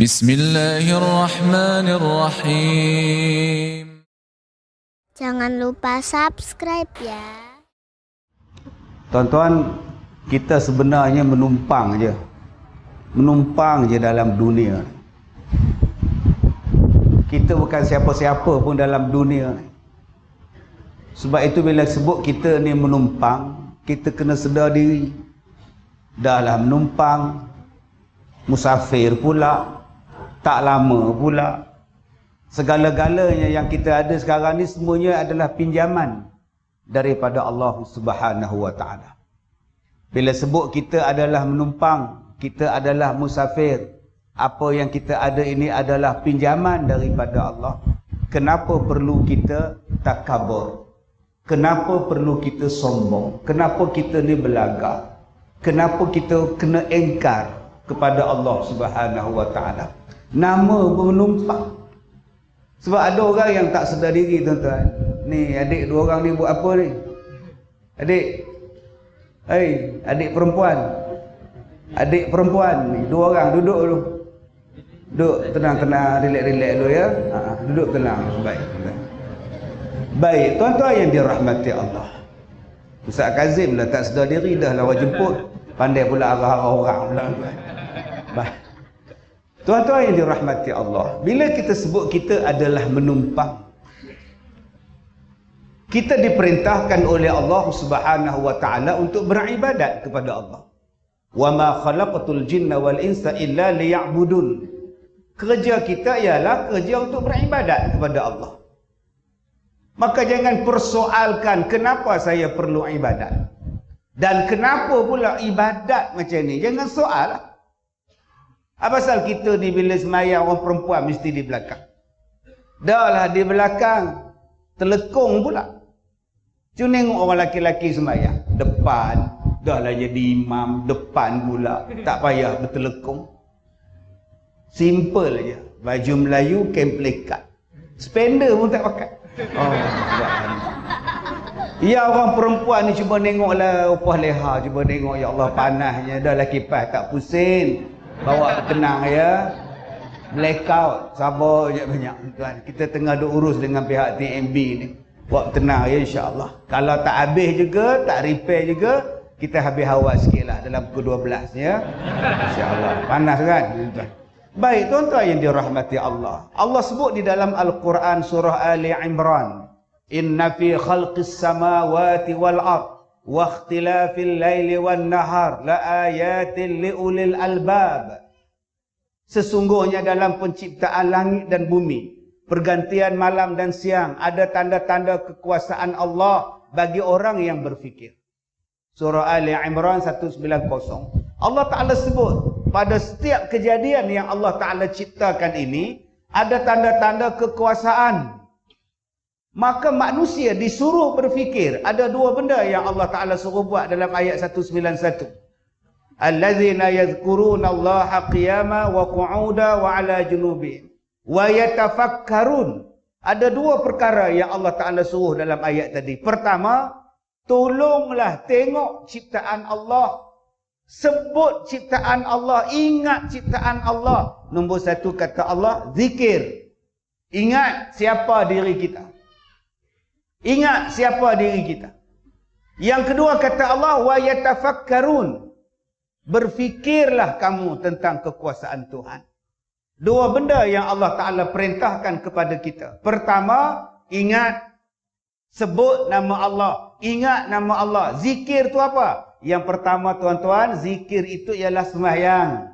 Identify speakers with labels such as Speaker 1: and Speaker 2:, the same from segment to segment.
Speaker 1: Bismillahirrahmanirrahim.
Speaker 2: Jangan lupa subscribe ya.
Speaker 3: Tuan-tuan, kita sebenarnya menumpang je. Menumpang je dalam dunia. Kita bukan siapa-siapa pun dalam dunia. Sebab itu bila sebut kita ni menumpang, kita kena sedar diri. Dahlah menumpang, musafir pula, tak lama pula. Segala-galanya yang kita ada sekarang ni semuanya adalah pinjaman daripada Allah Subhanahu wa taala. Bila sebut kita adalah menumpang, kita adalah musafir, apa yang kita ada ini adalah pinjaman daripada Allah. Kenapa perlu kita takabur? Kenapa perlu kita sombong? Kenapa kita ni belagak? Kenapa kita kena engkar kepada Allah Subhanahu wa taala? Nama penumpang. Sebab ada orang yang tak sedar diri tuan-tuan. Ni adik dua orang ni buat apa ni? Adik. Hei, adik perempuan. Adik perempuan ni dua orang duduk dulu. Duduk tenang-tenang, relax-relax dulu ya. Ha, duduk tenang. Baik. Baik, tuan-tuan yang dirahmati Allah. Ustaz Kazim lah tak sedar diri dah lawa jemput. Pandai pula arah-arah orang pula. Baik. Tuan-tuan yang dirahmati Allah, bila kita sebut kita adalah menumpang, kita diperintahkan oleh Allah Subhanahu wa taala untuk beribadat kepada Allah. Wa ma khalaqatul jinna wal insa illa liya'budun. Kerja kita ialah kerja untuk beribadat kepada Allah. Maka jangan persoalkan kenapa saya perlu ibadat. Dan kenapa pula ibadat macam ni? Jangan soal lah. Apa pasal kita ni bila semayang orang perempuan mesti di belakang? Dah lah di belakang. Telekung pula. Cuma tengok orang laki-laki semayang. Depan. Dah lah jadi imam. Depan pula. Tak payah bertelekung. Simple aja. Baju Melayu, kemplekat. Spender pun tak pakai. Oh, Ya orang perempuan ni cuba tengoklah upah leha. Cuba tengok ya Allah panasnya. Dah lah kipas tak pusing bawa tenang ya. Blackout sabar je banyak tuan. Kita tengah duk urus dengan pihak TMB ni. Buat tenang ya insyaAllah. Kalau tak habis juga tak repair juga kita habis hawa sikit lah dalam pukul 12 ya. insyaAllah. Panas kan baik tuan-tuan yang dirahmati Allah. Allah sebut di dalam Al-Quran surah Ali Imran inna fi khalqis samawati wal ardh واختلاف الليل والنهار لآيات لأولي الألباب Sesungguhnya dalam penciptaan langit dan bumi, pergantian malam dan siang, ada tanda-tanda kekuasaan Allah bagi orang yang berfikir. Surah Ali Imran 190. Allah Ta'ala sebut, pada setiap kejadian yang Allah Ta'ala ciptakan ini, ada tanda-tanda kekuasaan Maka manusia disuruh berfikir. Ada dua benda yang Allah Ta'ala suruh buat dalam ayat 191. Allazina yadhkuruna Allah qiyama wa qu'uda wa ala junubi. Wa yatafakkarun. Ada dua perkara yang Allah Ta'ala suruh dalam ayat tadi. Pertama, tolonglah tengok ciptaan Allah. Sebut ciptaan Allah. Ingat ciptaan Allah. Nombor satu kata Allah, zikir. Ingat siapa diri kita. Ingat siapa diri kita. Yang kedua kata Allah wa yatafakkarun. Berfikirlah kamu tentang kekuasaan Tuhan. Dua benda yang Allah Taala perintahkan kepada kita. Pertama, ingat sebut nama Allah. Ingat nama Allah. Zikir tu apa? Yang pertama tuan-tuan, zikir itu ialah sembahyang.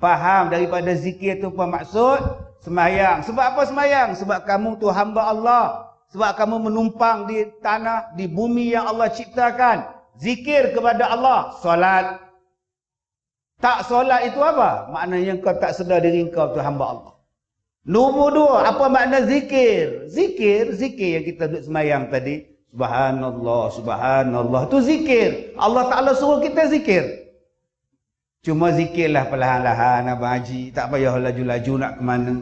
Speaker 3: Faham daripada zikir itu apa maksud? Sembahyang. Sebab apa sembahyang? Sebab kamu tu hamba Allah. Sebab kamu menumpang di tanah, di bumi yang Allah ciptakan. Zikir kepada Allah. Solat. Tak solat itu apa? Maknanya kau tak sedar diri kau tu hamba Allah. Nombor dua, apa makna zikir? Zikir, zikir yang kita duduk semayang tadi. Subhanallah, subhanallah. Itu zikir. Allah Ta'ala suruh kita zikir. Cuma zikirlah perlahan-lahan Abang Haji. Tak payah laju-laju nak ke mana.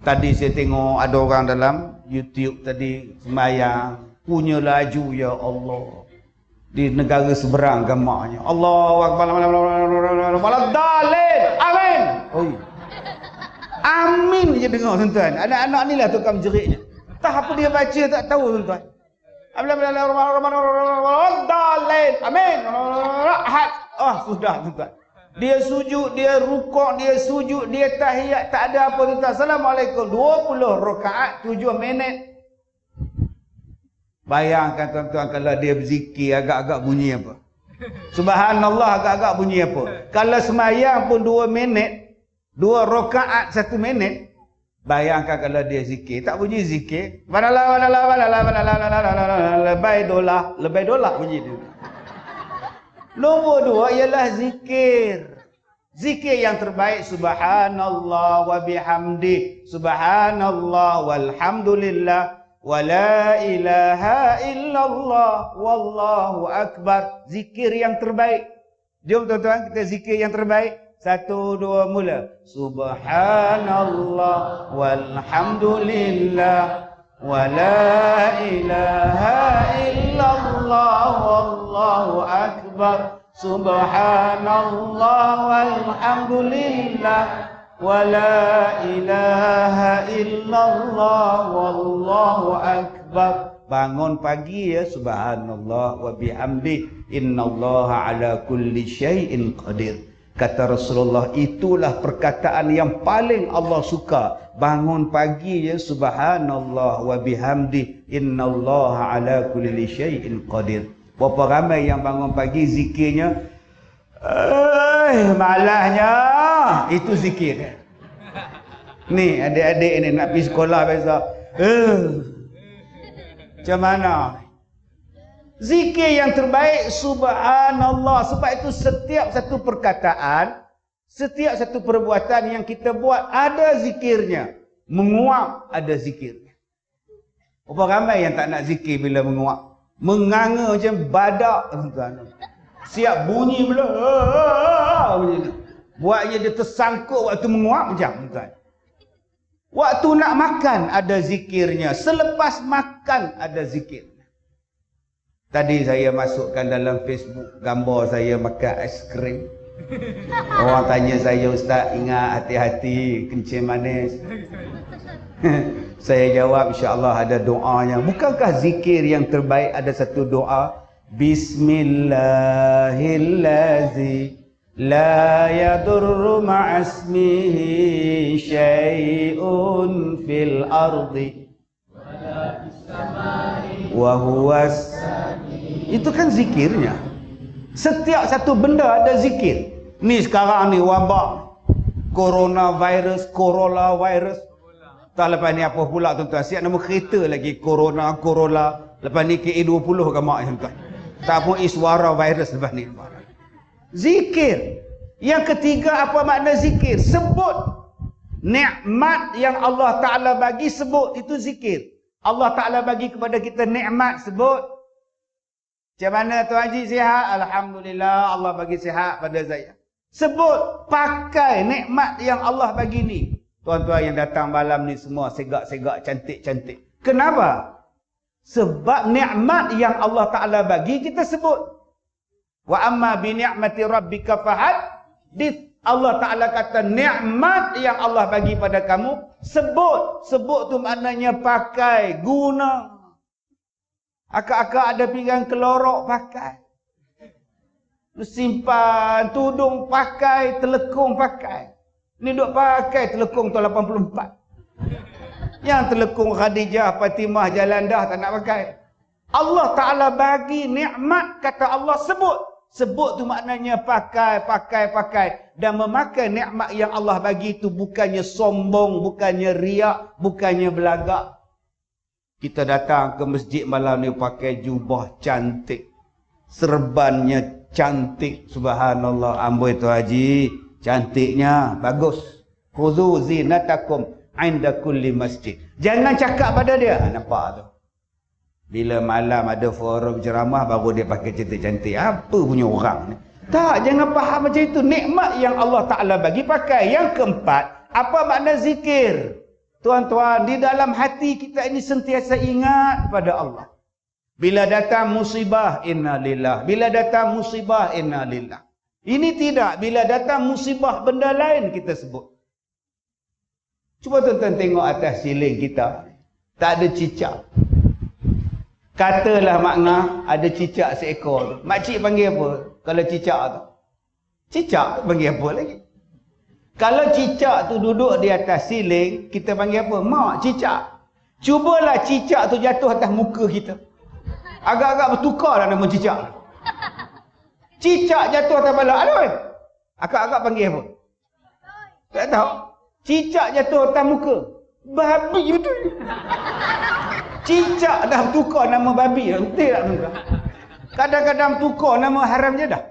Speaker 3: Tadi saya tengok ada orang dalam YouTube tadi semayang. Punya laju ya Allah. Di negara seberang gamaknya. Allah Akbar. Waladhalin. Amin. Oh, amin je dengar tuan-tuan. Anak-anak ni lah tukang menjeriknya. Tak apa dia baca tak tahu tuan-tuan. Amin. Ahad. Ah, sudah tuan-tuan. Dia sujud, dia rukuk, dia sujud, dia tahiyat, tak ada apa tuan-tuan. Assalamualaikum. 20 rakaat, 7 minit. Bayangkan tuan-tuan kalau dia berzikir agak-agak bunyi apa? Subhanallah agak-agak bunyi apa? Kalau semayang pun dua minit, dua rokaat satu minit, bayangkan kalau dia zikir. Tak bunyi zikir. Badalah, badalah, badalah, badalah, badalah, lebay dolah. Lebay dolah bunyi dia. Nombor dua ialah zikir. Zikir yang terbaik subhanallah wa bihamdi subhanallah walhamdulillah Wala ilaha illallah wallahu akbar. Zikir yang terbaik. Jom tuan-tuan kita zikir yang terbaik. Satu dua mula. Subhanallah walhamdulillah. ولا إله إلا الله والله أكبر. سبحان الله والحمد لله. ولا إله إلا الله والله أكبر. Bangun pagi ya subhanallah wa bihamdi. Innallaha ala kulli syai'in qadir. Kata Rasulullah itulah perkataan yang paling Allah suka bangun pagi ya subhanallah wa bihamdi innallaha ala kulli syai'in qadir berapa ramai yang bangun pagi zikirnya eh malahnya itu zikir. Ni adik-adik ni nak pergi sekolah biasa. Uh, macam mana? Zikir yang terbaik subhanallah. Sebab itu setiap satu perkataan, setiap satu perbuatan yang kita buat ada zikirnya. Menguap ada zikirnya. Berapa ramai yang tak nak zikir bila menguap? Menganga macam badak. Siap bunyi pula. Buatnya dia tersangkut waktu menguap macam tuan. Waktu nak makan ada zikirnya. Selepas makan ada zikir. Tadi saya masukkan dalam Facebook gambar saya makan aiskrim. Orang tanya saya, Ustaz, ingat hati-hati, kencing manis. saya jawab, insyaAllah ada doanya. Bukankah zikir yang terbaik ada satu doa? Bismillahillazi la yadurru ma'asmihi syai'un fil ardi wa huwas itu kan zikirnya. Setiap satu benda ada zikir. Ni sekarang ni wabak coronavirus corolla virus tak lepas ni apa pula tuan-tuan? Siap nama kereta lagi corona corolla. Lepas ni KE20 ke mak tuan-tuan? Tak pun iswara virus lepas ni. Zikir. Yang ketiga apa makna zikir? Sebut nikmat yang Allah Ta'ala bagi sebut itu zikir. Allah Taala bagi kepada kita nikmat sebut. Macam mana Tuan Haji sihat? Alhamdulillah Allah bagi sihat pada saya. Sebut pakai nikmat yang Allah bagi ni. Tuan-tuan yang datang malam ni semua segak-segak cantik-cantik. Kenapa? Sebab nikmat yang Allah Taala bagi kita sebut. Wa amma bi ni'mati rabbika fahad. Allah Taala kata nikmat yang Allah bagi pada kamu sebut. Sebut tu maknanya pakai, guna. Akak-akak ada pinggan kelorok pakai. Simpan tudung pakai, telekung pakai. Ni duk pakai telekung tahun 84. Yang telekung Khadijah, Fatimah, Jalandah tak nak pakai. Allah Ta'ala bagi nikmat kata Allah sebut. Sebut tu maknanya pakai, pakai, pakai. Dan memakai nikmat yang Allah bagi itu bukannya sombong, bukannya riak, bukannya belagak. Kita datang ke masjid malam ni pakai jubah cantik. Serbannya cantik. Subhanallah. Amboi tu haji. Cantiknya. Bagus. Khudu zinatakum inda kulli masjid. Jangan cakap pada dia. Nampak tu. Bila malam ada forum ceramah baru dia pakai cantik-cantik. Apa punya orang ni? Tak, jangan faham macam itu. Nikmat yang Allah Ta'ala bagi pakai. Yang keempat, apa makna zikir? Tuan-tuan, di dalam hati kita ini sentiasa ingat pada Allah. Bila datang musibah, inna lillah. Bila datang musibah, inna lillah. Ini tidak. Bila datang musibah, benda lain kita sebut. Cuba tuan-tuan tengok atas siling kita. Tak ada cicak. Katalah makna ada cicak seekor tu. Makcik panggil apa kalau cicak tu? Cicak panggil apa lagi? Kalau cicak tu duduk di atas siling, kita panggil apa? Mak, cicak. Cubalah cicak tu jatuh atas muka kita. Agak-agak bertukar lah nama cicak. Cicak jatuh atas kepala. Aduh. Agak-agak panggil apa? Tak tahu. Cicak jatuh atas muka. Babi betul. Cicak dah tukar nama babi. Betul tak tuan Kadang-kadang tukar nama haram je dah.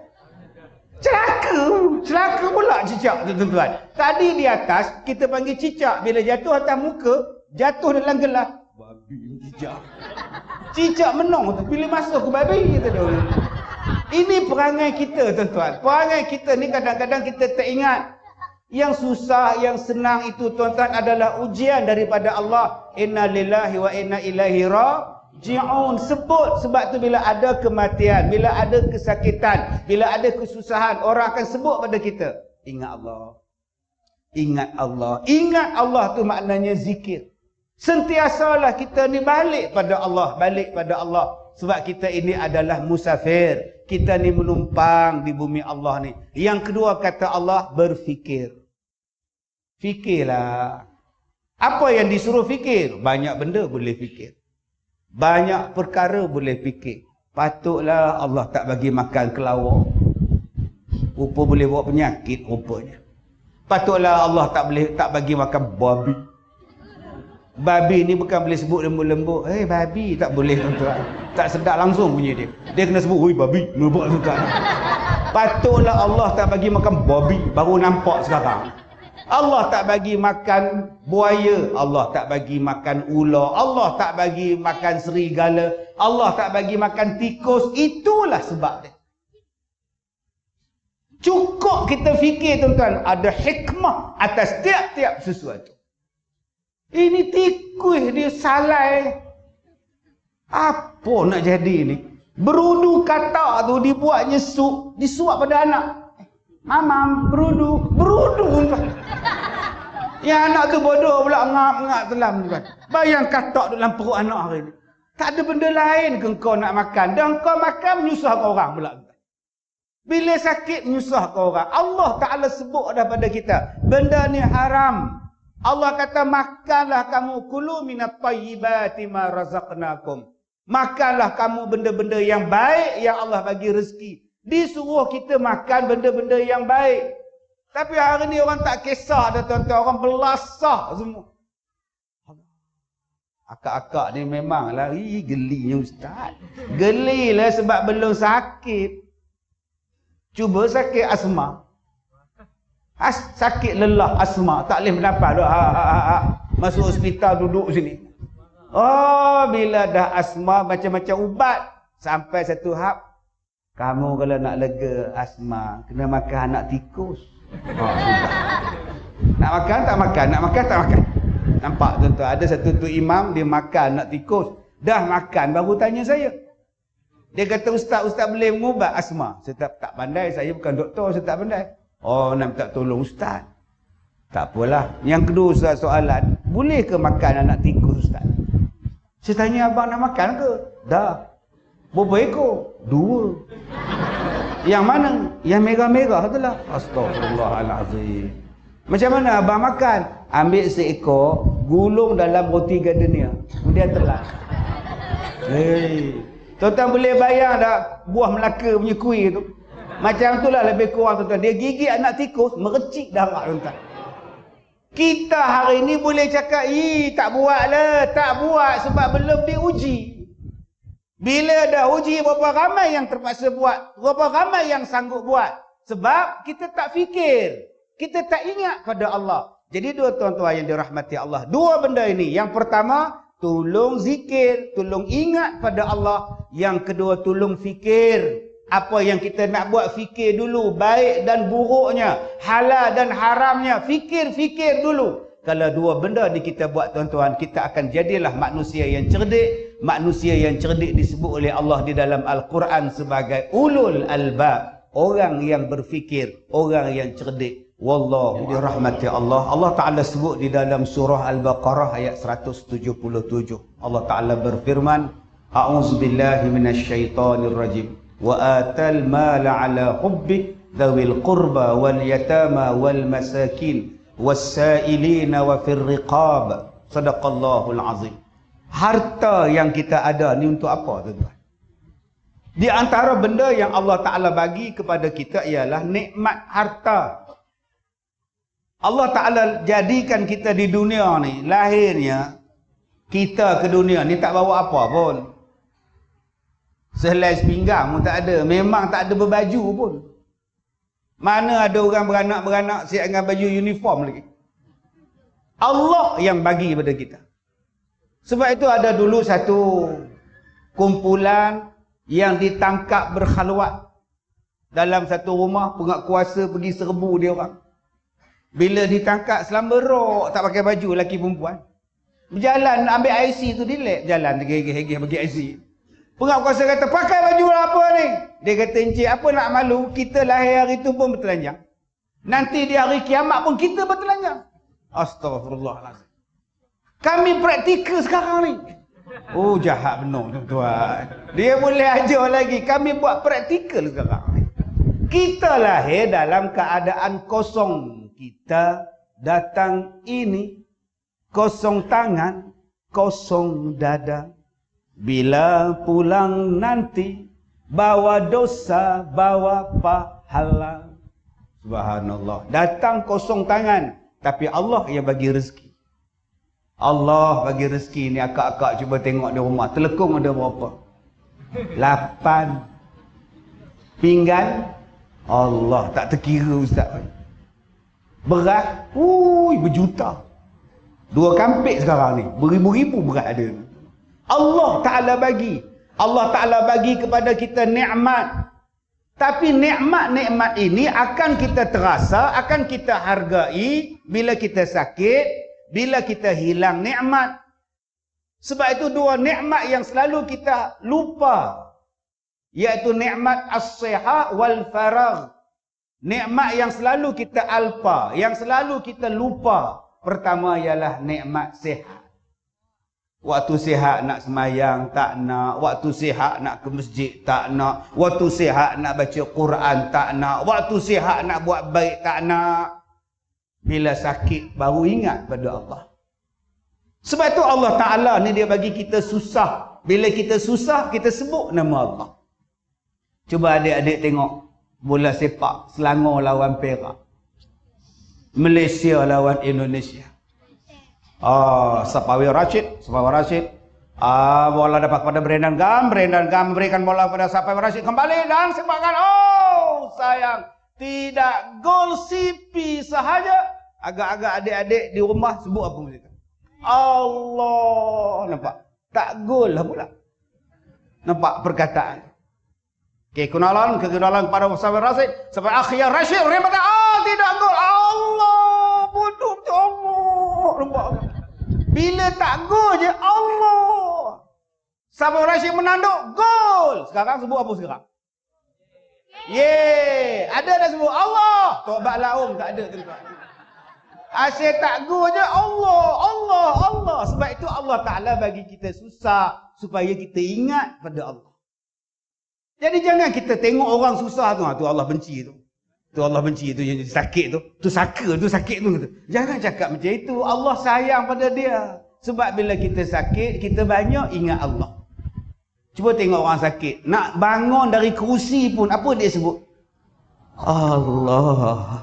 Speaker 3: Celaka. Celaka pula cicak tu tuan-tuan. Tadi di atas kita panggil cicak. Bila jatuh atas muka, jatuh dalam gelas. Babi cicak. Cicak menong tu. Bila masuk ke babi kita dah. Ini perangai kita tuan-tuan. Perangai kita ni kadang-kadang kita tak ingat. Yang susah, yang senang itu tuan-tuan adalah ujian daripada Allah. Inna lillahi wa inna ilaihi raji'un. Sebut sebab tu bila ada kematian, bila ada kesakitan, bila ada kesusahan, orang akan sebut pada kita. Ingat Allah. Ingat Allah. Ingat Allah tu maknanya zikir. Sentiasalah kita ni balik pada Allah. Balik pada Allah. Sebab kita ini adalah musafir. Kita ni menumpang di bumi Allah ni. Yang kedua kata Allah, berfikir. Fikirlah. Apa yang disuruh fikir? Banyak benda boleh fikir. Banyak perkara boleh fikir. Patutlah Allah tak bagi makan kelawar. Rupa boleh bawa penyakit rupanya. Patutlah Allah tak boleh tak bagi makan babi. Babi ni bukan boleh sebut lembut-lembut. Eh hey, babi tak boleh tuan-tuan. Tak sedap langsung bunyi dia. Dia kena sebut, "Oi babi." Lembut tuan-tuan. Patutlah Allah tak bagi makan babi baru nampak sekarang. Allah tak bagi makan buaya, Allah tak bagi makan ular, Allah tak bagi makan serigala, Allah tak bagi makan tikus. Itulah sebab dia. Cukup kita fikir tuan-tuan, ada hikmah atas tiap-tiap sesuatu. Ini tikus dia salai. Apa nak jadi ni? Berudu kata tu dibuatnya sup, disuap pada anak. Mama berudu, berudu. Yang anak tu bodoh pula ngap-ngap telam tuan. Bayang katak dalam perut anak hari ni. Tak ada benda lain ke kau nak makan. Dan kau makan menyusahkan orang pula. Bila sakit menyusahkan orang. Allah Ta'ala sebut dah pada kita. Benda ni haram. Allah kata makanlah kamu kulu minat tayyibati ma razaqnakum. Makanlah kamu benda-benda yang baik yang Allah bagi rezeki. Disuruh kita makan benda-benda yang baik. Tapi hari ni orang tak kisah dah tuan-tuan. Orang belasah semua. Akak-akak ni memang lari gelinya ustaz. Gelilah sebab belum sakit. Cuba sakit asma. As, sakit lelah asma tak boleh bernafas dah. Ha, ha, ha, ha. masuk hospital duduk sini. Oh bila dah asma macam-macam ubat sampai satu hap kamu kalau nak lega asma kena makan anak tikus. Oh, nak makan tak makan. Nak makan tak makan. Nampak tuan-tuan ada satu tu imam dia makan anak tikus. Dah makan baru tanya saya. Dia kata ustaz ustaz boleh mengubat asma? Saya tak, tak pandai. Saya bukan doktor saya tak pandai Oh nak minta tolong ustaz. Tak apalah. Yang kedua ustaz soalan. Boleh ke makan anak tikus ustaz? Saya tanya abang nak makan ke? Dah. Berapa ekor? Dua. Yang mana? Yang merah-merah tu lah. Astagfirullahaladzim. Macam mana abang makan? Ambil seekor, gulung dalam roti gardenia. Kemudian telan. Hei. Tuan-tuan boleh bayang tak buah Melaka punya kuih tu? Macam itulah lebih kurang tuan-tuan. Dia gigit anak tikus, merecik darah tuan-tuan. Kita hari ni boleh cakap, "Ih, tak buatlah, tak buat sebab belum diuji." Bila dah uji berapa ramai yang terpaksa buat, berapa ramai yang sanggup buat? Sebab kita tak fikir. Kita tak ingat pada Allah. Jadi dua tuan-tuan yang dirahmati Allah, dua benda ini. Yang pertama, tolong zikir, tolong ingat pada Allah. Yang kedua, tolong fikir. Apa yang kita nak buat fikir dulu baik dan buruknya, halal dan haramnya, fikir-fikir dulu. Kalau dua benda ni kita buat tuan-tuan, kita akan jadilah manusia yang cerdik. Manusia yang cerdik disebut oleh Allah di dalam Al-Quran sebagai ulul albab, orang yang berfikir, orang yang cerdik. Wallahu dirahmati Allah. Allah Ta'ala sebut di dalam surah Al-Baqarah ayat 177. Allah Ta'ala berfirman, A'udzu billahi rajim. Wa atal mala dhawil qurba wal yatama wal masakin was sa'ilina wa fir riqab. Sadaqallahul azim. Harta yang kita ada ni untuk apa tuan-tuan? Di antara benda yang Allah Ta'ala bagi kepada kita ialah nikmat harta. Allah Ta'ala jadikan kita di dunia ni, lahirnya, kita ke dunia ni tak bawa apa pun. Sehelai sepinggang pun tak ada. Memang tak ada berbaju pun. Mana ada orang beranak-beranak siap dengan baju uniform lagi. Allah yang bagi kepada kita. Sebab itu ada dulu satu kumpulan yang ditangkap berkhalwat dalam satu rumah pengakuasa pergi serbu dia orang. Bila ditangkap selama rok tak pakai baju lelaki perempuan. Berjalan ambil IC tu dilek jalan tergigih-gigih bagi IC. Pengakuasa kata pakai baju lah apa ni? Dia kata encik apa nak malu kita lahir hari tu pun bertelanjang. Nanti di hari kiamat pun kita bertelanjang. Astagfirullahalazim. Kami praktikal sekarang ni. Oh jahat benar tuan-tuan. Dia boleh ajar lagi. Kami buat praktikal sekarang ni. Kita lahir dalam keadaan kosong kita datang ini kosong tangan, kosong dada. Bila pulang nanti, bawa dosa, bawa pahala. Subhanallah. Datang kosong tangan. Tapi Allah yang bagi rezeki. Allah bagi rezeki ni akak-akak cuba tengok di rumah. Telekung ada berapa? Lapan. Pinggan. Allah tak terkira ustaz. Berat, ui berjuta. Dua kampik sekarang ni, beribu-ribu berat ada. Allah Ta'ala bagi. Allah Ta'ala bagi kepada kita nikmat. Tapi nikmat-nikmat ini akan kita terasa, akan kita hargai bila kita sakit, bila kita hilang nikmat. Sebab itu dua nikmat yang selalu kita lupa. Iaitu nikmat as-siha wal faragh. Nikmat yang selalu kita alpa, yang selalu kita lupa. Pertama ialah nikmat sihat. Waktu sihat nak semayang, tak nak. Waktu sihat nak ke masjid, tak nak. Waktu sihat nak baca Quran, tak nak. Waktu sihat nak buat baik, tak nak. Bila sakit, baru ingat pada Allah. Sebab itu Allah Ta'ala ni dia bagi kita susah. Bila kita susah, kita sebut nama Allah. Cuba adik-adik tengok bola sepak Selangor lawan Perak. Malaysia lawan Indonesia. Ah, Sapawi Rashid, Sapawi Rashid. Ah, bola dapat pada Brendan Gam, Brendan Gam memberikan bola pada Sapawi Rashid kembali dan sepakan. Oh, sayang. Tidak gol sipi sahaja. Agak-agak adik-adik di rumah sebut apa mereka. Allah, nampak? Tak gol lah pula. Nampak perkataan. Okay, kenalan, kenalan kepada sahabat Rasid. Sampai akhir Rashid, kata, ah tidak gol. Allah, bodoh tu Allah. Nampak Bila tak gol je, Allah. Sahabat Rashid menanduk, gol. Sekarang sebut apa sekarang? Yeay. Ada dah sebut Allah. Tobat laum tak ada tuan Asyik tak gol je Allah, Allah, Allah. Sebab itu Allah Ta'ala bagi kita susah supaya kita ingat pada Allah. Jadi jangan kita tengok orang susah tu, ha, tu Allah benci tu. Tu Allah benci tu yang sakit tu. Tu saka tu sakit tu. Jangan cakap macam itu. Allah sayang pada dia. Sebab bila kita sakit, kita banyak ingat Allah. Cuba tengok orang sakit. Nak bangun dari kerusi pun, apa dia sebut? Allah.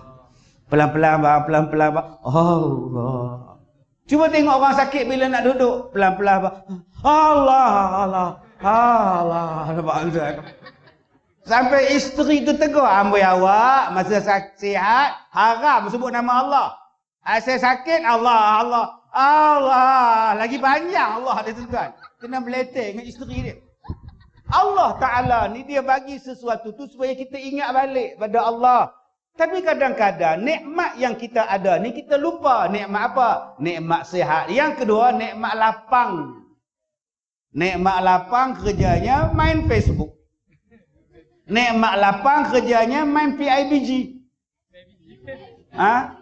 Speaker 3: Pelan-pelan bang, pelan-pelan bang. Allah. Cuba tengok orang sakit bila nak duduk. Pelan-pelan bang. Allah, Allah. Allah. Nampak Sampai isteri tu tegur, amboi awak masa sihat haram sebut nama Allah. Saya sakit Allah, Allah, Allah. Lagi panjang Allah dia tuan. Kena meletek dengan isteri dia. Allah Ta'ala ni dia bagi sesuatu tu supaya kita ingat balik pada Allah. Tapi kadang-kadang nikmat yang kita ada ni kita lupa. Nikmat apa? Nikmat sihat. Yang kedua, nikmat lapang. Nikmat lapang kerjanya main Facebook. Nikmat lapang kerjanya main PIBG. Ha?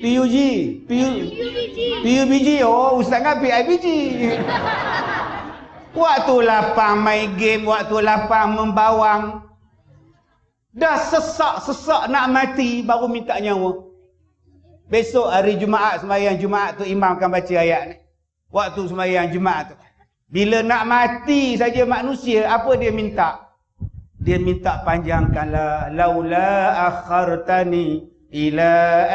Speaker 3: PUG. PUBG. Oh, Ustaz kan PIBG. Waktu lapang main game, waktu lapang membawang. Dah sesak-sesak nak mati baru minta nyawa. Besok hari Jumaat sembahyang Jumaat tu imam akan baca ayat ni. Waktu sembahyang Jumaat tu. Bila nak mati saja manusia, apa dia minta? Dia minta panjangkanlah laula akhartani ila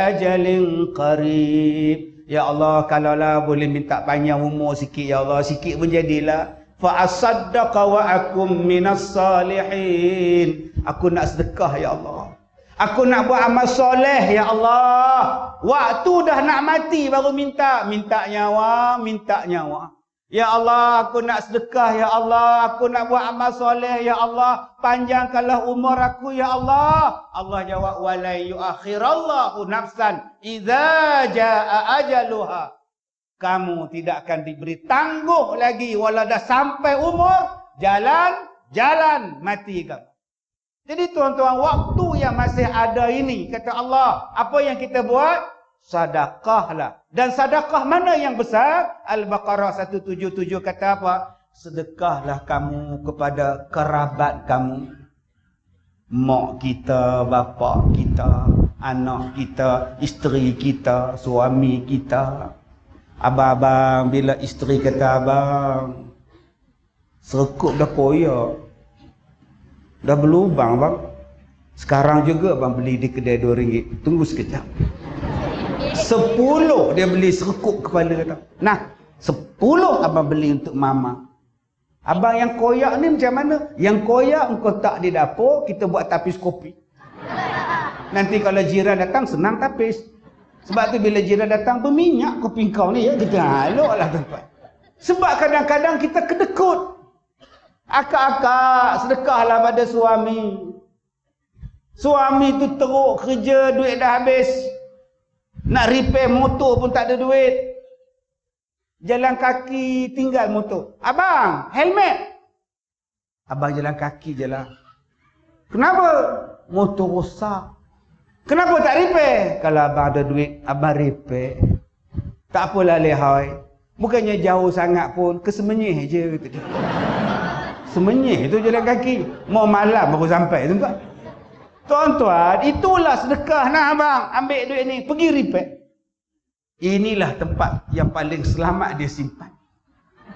Speaker 3: ajalin qarib. Ya Allah, kalaulah boleh minta panjang umur sikit ya Allah, sikit pun jadilah. Fa asaddaqa wa akum minas salihin. Aku nak sedekah ya Allah. Aku nak buat amal soleh ya Allah. Waktu dah nak mati baru minta. Minta nyawa minta nyawa Ya Allah, aku nak sedekah ya Allah, aku nak buat amal soleh ya Allah, panjangkanlah umur aku ya Allah. Allah jawab wala yuakhirallahu nafsan idza jaa ajaluha. Kamu tidak akan diberi tangguh lagi walau dah sampai umur. Jalan jalan mati kamu. Jadi tuan-tuan waktu yang masih ada ini kata Allah apa yang kita buat sedekahlah dan sedekah mana yang besar? Al-baqarah 177 kata apa? Sedekahlah kamu kepada kerabat kamu. Mak kita bapa kita anak kita isteri kita suami kita. Abang-abang bila isteri kata abang Serkup dah koyak Dah berlubang bang. Sekarang juga abang beli di kedai RM2 Tunggu sekejap Sepuluh dia beli serkup kepala kata Nah Sepuluh abang beli untuk mama Abang yang koyak ni macam mana? Yang koyak engkau tak di dapur Kita buat tapis kopi Nanti kalau jiran datang senang tapis sebab tu bila jiran datang berminyak kopi kau ni ya kita haluklah tempat. Sebab kadang-kadang kita kedekut. Akak-akak sedekahlah pada suami. Suami tu teruk kerja duit dah habis. Nak repair motor pun tak ada duit. Jalan kaki tinggal motor. Abang, helmet. Abang jalan kaki je lah. Kenapa? Motor rosak. Kenapa tak repair? Kalau abang ada duit, abang repair. Tak apalah lehoi. Bukannya jauh sangat pun, kesemenyih je. Semenyih tu jalan kaki. Mau malam baru sampai kan. Tuan-tuan, itulah sedekah nah abang. Ambil duit ni, pergi repair. Inilah tempat yang paling selamat dia simpan.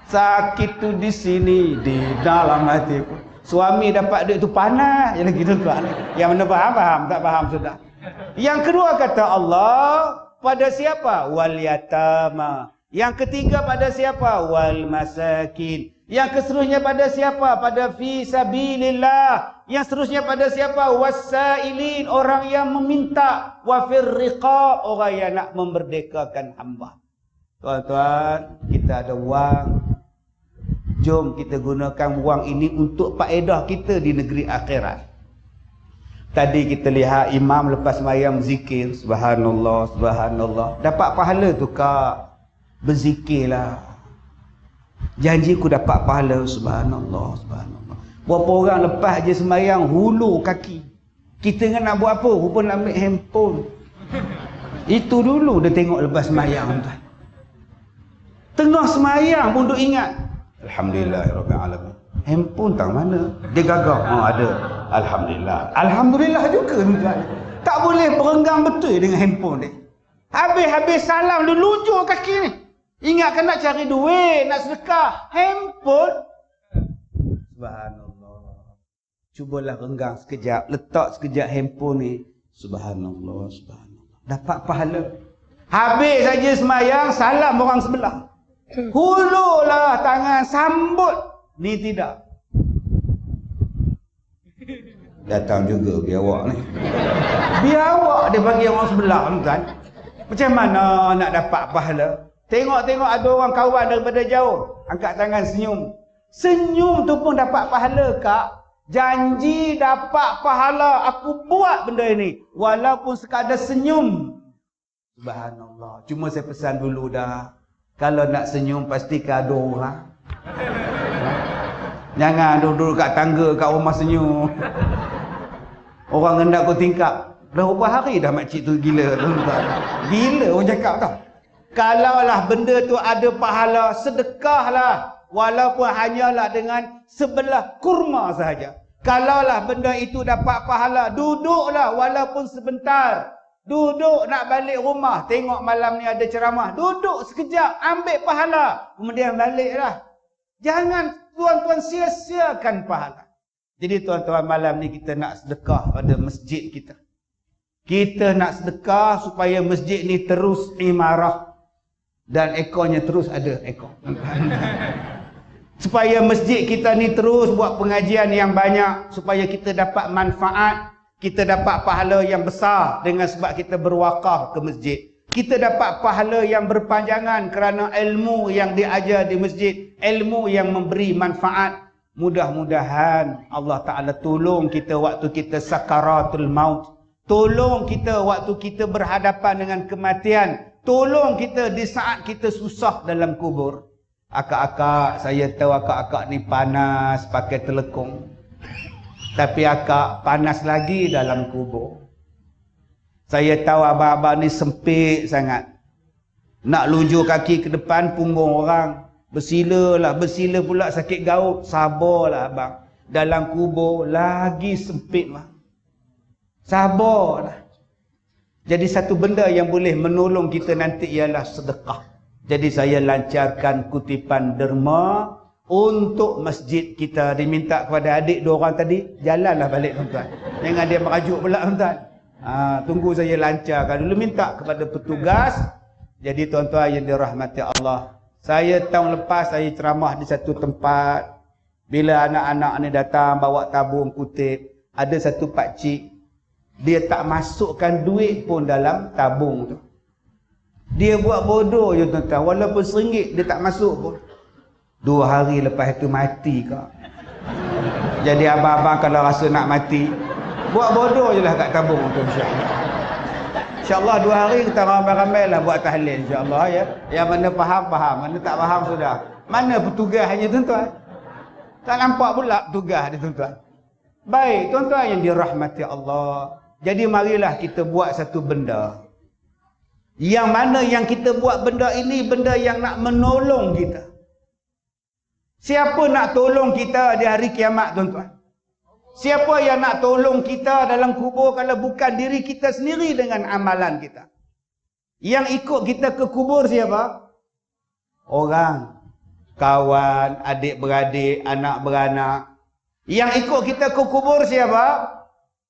Speaker 3: Sakit tu di sini, di dalam hatiku. Suami dapat duit tu panas. Yang gitu tuan. Yang mana faham, faham. Tak faham sudah. Yang kedua kata Allah pada siapa? Wal yatama. Yang ketiga pada siapa? Wal masakin. Yang keseterusnya pada siapa? Pada fi sabilillah. Yang seterusnya pada siapa? Wasailin, orang yang meminta. Wa firriqa, orang yang nak memerdekakan hamba. Tuan-tuan, kita ada wang. Jom kita gunakan wang ini untuk faedah kita di negeri akhirat. Tadi kita lihat imam lepas mayam zikir. Subhanallah, subhanallah. Dapat pahala tu kak. Berzikirlah. Janji aku dapat pahala. Subhanallah, subhanallah. Berapa orang lepas je semayang hulu kaki. Kita kan nak buat apa? Rupa nak ambil handphone. Itu dulu dia tengok lepas semayang tuan. Tengah semayang pun duk ingat. Alhamdulillah, Alhamdulillah handphone tak mana dia gagah oh ada alhamdulillah alhamdulillah juga tuan tak boleh berenggang betul dengan handphone dia habis-habis salam dia luncur kaki ni ingatkan nak cari duit nak sedekah handphone subhanallah cubalah renggang sekejap letak sekejap handphone ni subhanallah subhanallah dapat pahala habis saja semayang salam orang sebelah hululah tangan sambut Ni tidak. Datang juga biar awak ni. Biar awak dia bagi orang sebelah kan. Macam mana nak dapat pahala? Tengok-tengok ada orang kawan daripada jauh. Angkat tangan senyum. Senyum tu pun dapat pahala kak. Janji dapat pahala. Aku buat benda ini. Walaupun sekadar senyum. Subhanallah. Cuma saya pesan dulu dah. Kalau nak senyum pasti ada orang. Jangan duduk kat tangga kat rumah senyum. Orang hendak kau tingkap. Dah berapa hari dah makcik tu gila. Gila orang cakap tau. Kalaulah benda tu ada pahala, sedekahlah. Walaupun hanyalah dengan sebelah kurma sahaja. Kalaulah benda itu dapat pahala, duduklah walaupun sebentar. Duduk nak balik rumah, tengok malam ni ada ceramah. Duduk sekejap, ambil pahala. Kemudian baliklah. Jangan tuan-tuan sia-siakan pahala. Jadi tuan-tuan malam ni kita nak sedekah pada masjid kita. Kita nak sedekah supaya masjid ni terus imarah. Dan ekornya terus ada ekor. supaya masjid kita ni terus buat pengajian yang banyak. Supaya kita dapat manfaat. Kita dapat pahala yang besar dengan sebab kita berwakaf ke masjid. Kita dapat pahala yang berpanjangan kerana ilmu yang diajar di masjid. Ilmu yang memberi manfaat. Mudah-mudahan Allah Ta'ala tolong kita waktu kita sakaratul maut. Tolong kita waktu kita berhadapan dengan kematian. Tolong kita di saat kita susah dalam kubur. Akak-akak, saya tahu akak-akak ni panas pakai telekung. Tapi akak panas lagi dalam kubur. Saya tahu abang-abang ni sempit sangat. Nak lunjuk kaki ke depan punggung orang. Bersila lah, bersila pula sakit gaut. Sabarlah abang. Dalam kubur lagi sempit lah. Sabarlah. Jadi satu benda yang boleh menolong kita nanti ialah sedekah. Jadi saya lancarkan kutipan derma untuk masjid kita diminta kepada adik dua orang tadi jalanlah balik tuan-tuan. Jangan dia merajuk pula tuan-tuan. Ha, tunggu saya lancarkan dulu minta kepada petugas. Jadi tuan-tuan yang dirahmati Allah. Saya tahun lepas saya ceramah di satu tempat. Bila anak-anak ni datang bawa tabung kutip. Ada satu pak cik dia tak masukkan duit pun dalam tabung tu. Dia buat bodoh je tuan-tuan. Walaupun seringgit dia tak masuk pun. Dua hari lepas itu mati kak. Jadi abang-abang kalau rasa nak mati. Buat bodoh je lah kat tabung tu insyaAllah. InsyaAllah dua hari kita ramai-ramai lah buat tahlil insyaAllah ya. Yang mana faham, faham. Mana tak faham sudah. Mana petugas hanya tuan-tuan? Tak nampak pula petugas dia tuan-tuan. Baik, tuan-tuan yang dirahmati Allah. Jadi marilah kita buat satu benda. Yang mana yang kita buat benda ini benda yang nak menolong kita. Siapa nak tolong kita di hari kiamat tuan-tuan? Siapa yang nak tolong kita dalam kubur kalau bukan diri kita sendiri dengan amalan kita? Yang ikut kita ke kubur siapa? Orang. Kawan, adik-beradik, anak-beranak. Yang ikut kita ke kubur siapa?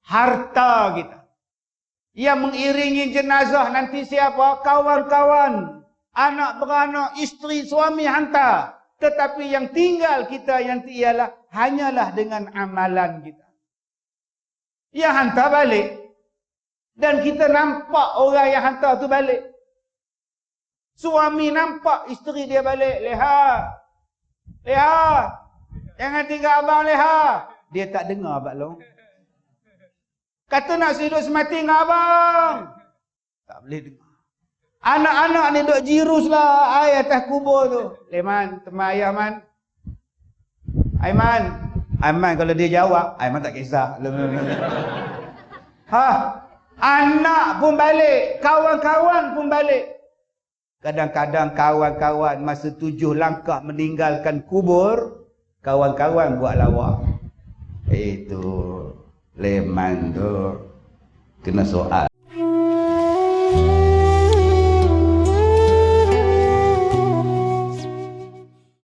Speaker 3: Harta kita. Yang mengiringi jenazah nanti siapa? Kawan-kawan, anak beranak, isteri, suami hantar. Tetapi yang tinggal kita nanti ialah hanyalah dengan amalan kita. Yang hantar balik. Dan kita nampak orang yang hantar tu balik. Suami nampak isteri dia balik. Leha. Leha. Jangan tinggal abang leha. Dia tak dengar abang long. Kata nak hidup semati dengan abang. Tak boleh dengar. Anak-anak ni duk jirus lah air atas kubur tu. Leman, teman ayah man. Aiman. Aiman kalau dia jawab, Aiman tak kisah. Ha, anak pun balik, kawan-kawan pun balik. Kadang-kadang kawan-kawan masa tujuh langkah meninggalkan kubur, kawan-kawan buat lawak. Itu leman tu kena soal